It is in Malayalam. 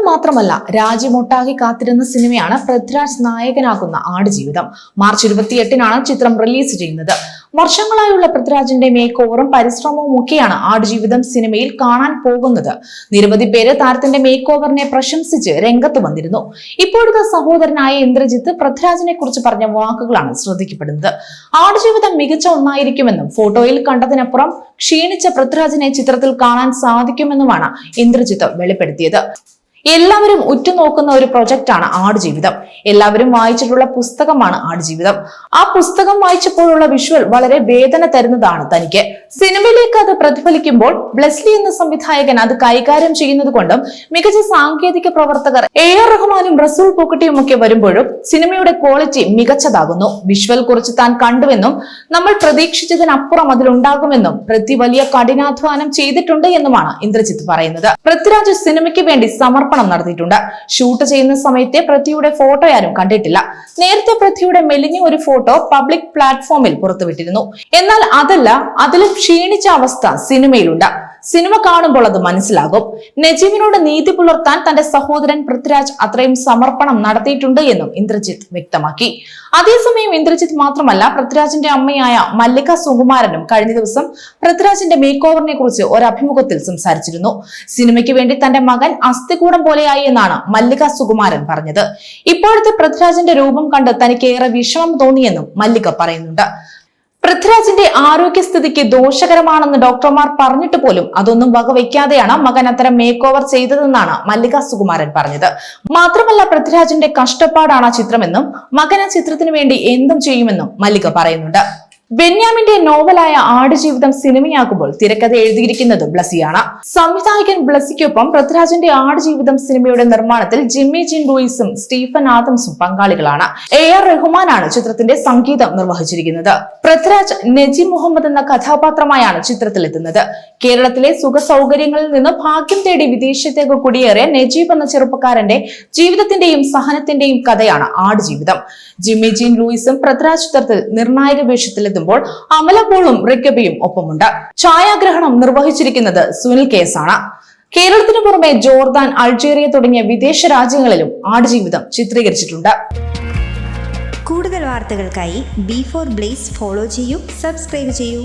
കേരളം മാത്രമല്ല രാജ്യമൊട്ടാകെ കാത്തിരുന്ന സിനിമയാണ് പൃഥ്വിരാജ് നായകനാകുന്ന ആടുജീവിതം. മാർച്ച് ഇരുപത്തിയെട്ടിനാണ് ചിത്രം റിലീസ് ചെയ്യുന്നത്. വർഷങ്ങളായുള്ള പൃഥ്വിരാജിന്റെ മേക്ക് ഓവറും പരിശ്രമവും ഒക്കെയാണ് ആടുജീവിതം സിനിമയിൽ കാണാൻ പോകുന്നത്. നിരവധി പേര് താരത്തിന്റെ മേക്ക് ഓവറിനെ പ്രശംസിച്ച് രംഗത്ത് വന്നിരുന്നു. ഇപ്പോഴത്തെ സഹോദരനായ ഇന്ദ്രജിത്ത് പൃഥ്വിരാജിനെ കുറിച്ച് പറഞ്ഞ വാക്കുകളാണ് ശ്രദ്ധിക്കപ്പെടുന്നത്. ആടുജീവിതം മികച്ച ഒന്നായിരിക്കുമെന്നും ഫോട്ടോയിൽ കണ്ടതിനപ്പുറം ക്ഷീണിച്ച പൃഥ്വിരാജിനെ ചിത്രത്തിൽ കാണാൻ സാധിക്കുമെന്നുമാണ് ഇന്ദ്രജിത്ത് വെളിപ്പെടുത്തിയത്. എല്ലാവരും ഉറ്റുനോക്കുന്ന ഒരു പ്രൊജക്റ്റാണ് ആടുജീവിതം. എല്ലാവരും വായിച്ചിട്ടുള്ള പുസ്തകമാണ് ആടുജീവിതം. ആ പുസ്തകം വായിച്ചപ്പോഴുള്ള വിഷ്വൽ വളരെ വേദന തരുന്നതാണ് തനിക്ക്. സിനിമയിലേക്ക് അത് പ്രതിഫലിക്കുമ്പോൾ ബ്ലെസ്ലി എന്ന സംവിധായകൻ അത് കൈകാര്യം ചെയ്യുന്നത് കൊണ്ടും മികച്ച സാങ്കേതിക പ്രവർത്തകർ എ ആർ റഹ്മാനും റസൂൽ പൂക്കുട്ടിയും ഒക്കെ വരുമ്പോഴും സിനിമയുടെ ക്വാളിറ്റി മികച്ചതാകുന്നു. വിഷ്വൽ കുറിച്ച് താൻ കണ്ടുവെന്നും നമ്മൾ പ്രതീക്ഷിച്ചതിനപ്പുറം അതിലുണ്ടാകുമെന്നും പൃഥ്വി വലിയ കഠിനാധ്വാനം ചെയ്തിട്ടുണ്ട് എന്നുമാണ് ഇന്ദ്രജിത്ത് പറയുന്നത്. പൃഥ്വിരാജ് സിനിമയ്ക്ക് വേണ്ടി സമർപ്പണം നടത്തിയിട്ടുണ്ട്. ഷൂട്ട് ചെയ്യുന്ന സമയത്തെ പൃഥ്വിയുടെ ഫോട്ടോ ആരും കണ്ടിട്ടില്ല. നേരത്തെ പൃഥ്വിയുടെ മെലിഞ്ഞ ഒരു ഫോട്ടോ പബ്ലിക് പ്ലാറ്റ്ഫോമിൽ പുറത്തുവിട്ടിരുന്നു. എന്നാൽ അതല്ല അതിലും ക്ഷീണിച്ച അവസ്ഥ സിനിമയിലുണ്ട്. സിനിമ കാണുമ്പോൾ അത് മനസ്സിലാകും. നജീബിനോട് നീതി പുലർത്താൻ തന്റെ സഹോദരൻ പൃഥ്വിരാജ് അത്രയും സമർപ്പണം നടത്തിയിട്ടുണ്ട് എന്നും ഇന്ദ്രജിത്ത് വ്യക്തമാക്കി. അതേസമയം ഇന്ദ്രജിത്ത് മാത്രമല്ല പൃഥ്വിരാജിന്റെ അമ്മയായ മല്ലിക സുകുമാരനും കഴിഞ്ഞ ദിവസം പൃഥ്വിരാജിന്റെ മേക്ക് ഓവറിനെ കുറിച്ച് ഒരു അഭിമുഖത്തിൽ സംസാരിച്ചിരുന്നു. സിനിമയ്ക്ക് വേണ്ടി തന്റെ മകൻ അസ്ഥികൂടം പോലെയായി എന്നാണ് മല്ലിക സുകുമാരൻ പറഞ്ഞത്. ഇപ്പോഴത്തെ പൃഥ്വിരാജിന്റെ രൂപം കണ്ട് തനിക്ക് ഏറെ വിഷമം തോന്നിയെന്നും മല്ലിക പറയുന്നുണ്ട്. പൃഥ്വിരാജിന്റെ ആരോഗ്യസ്ഥിതിക്ക് ദോഷകരമാണെന്ന് ഡോക്ടർമാർ പറഞ്ഞിട്ട് പോലും അതൊന്നും വകവയ്ക്കാതെയാണ് മകൻ അത്തരം മേക്ക് ഓവർ ചെയ്തതെന്നാണ് മല്ലിക സുകുമാരൻ പറഞ്ഞത്. മാത്രമല്ല പൃഥ്വിരാജിന്റെ കഷ്ടപ്പാടാണ് ആ ചിത്രമെന്നും മകൻ ആ ചിത്രത്തിന് വേണ്ടി എന്തും ചെയ്യുമെന്നും മല്ലിക പറയുന്നുണ്ട്. ബെന്യാമിന്റെ നോവലായ ആടുജീവിതം സിനിമയാകുമ്പോൾ തിരക്കഥ എഴുതിയിരിക്കുന്നത് ബ്ലസിയാണ് സംവിധായകൻ ബ്ലസിക്കൊപ്പം പൃഥ്വിരാജിന്റെ ആടുജീവിതം സിനിമയുടെ നിർമ്മാണത്തിൽ ജിമ്മി ജിൻ ലൂയിസും സ്റ്റീഫൻ ആദംസും പങ്കാളികളാണ്. എ ആർ റഹ്മാനാണ് ചിത്രത്തിന്റെ സംഗീതം നിർവഹിച്ചിരിക്കുന്നത്. പൃഥ്വിരാജ് നജി മുഹമ്മദ് എന്ന കഥാപാത്രമായാണ് ചിത്രത്തിലെത്തുന്നത്. കേരളത്തിലെ സുഖ സൗകര്യങ്ങളിൽ നിന്ന് ഭാഗ്യം തേടി വിദേശത്തേക്ക് കുടിയേറിയ നജീബ് എന്ന ചെറുപ്പക്കാരന്റെ ജീവിതത്തിന്റെയും സഹനത്തിന്റെയും കഥയാണ് ആടുജീവിതം. ജിമ്മി ജിൻ ലൂയിസും പൃഥ്വിരാജ് ചിത്രത്തിൽ നിർണായക വേഷത്തിലെത്തുമ്പോൾ അമല അമലപ്പോളും റിക്കബിയും ഒപ്പമുണ്ട്. ഛായാഗ്രഹണം നിർവഹിച്ചിരിക്കുന്നത് സുനിൽ കേസാണ്. കേരളത്തിനു പുറമെ ജോർദാൻ അൾജേറിയ തുടങ്ങിയ വിദേശ രാജ്യങ്ങളിലും ആടുജീവിതം ചിത്രീകരിച്ചിട്ടുണ്ട്. കൂടുതൽ വാർത്തകൾക്കായി ബി ഫോർ ബ്ലേസ് ഫോളോ ചെയ്യൂ സബ്സ്ക്രൈബ് ചെയ്യൂ.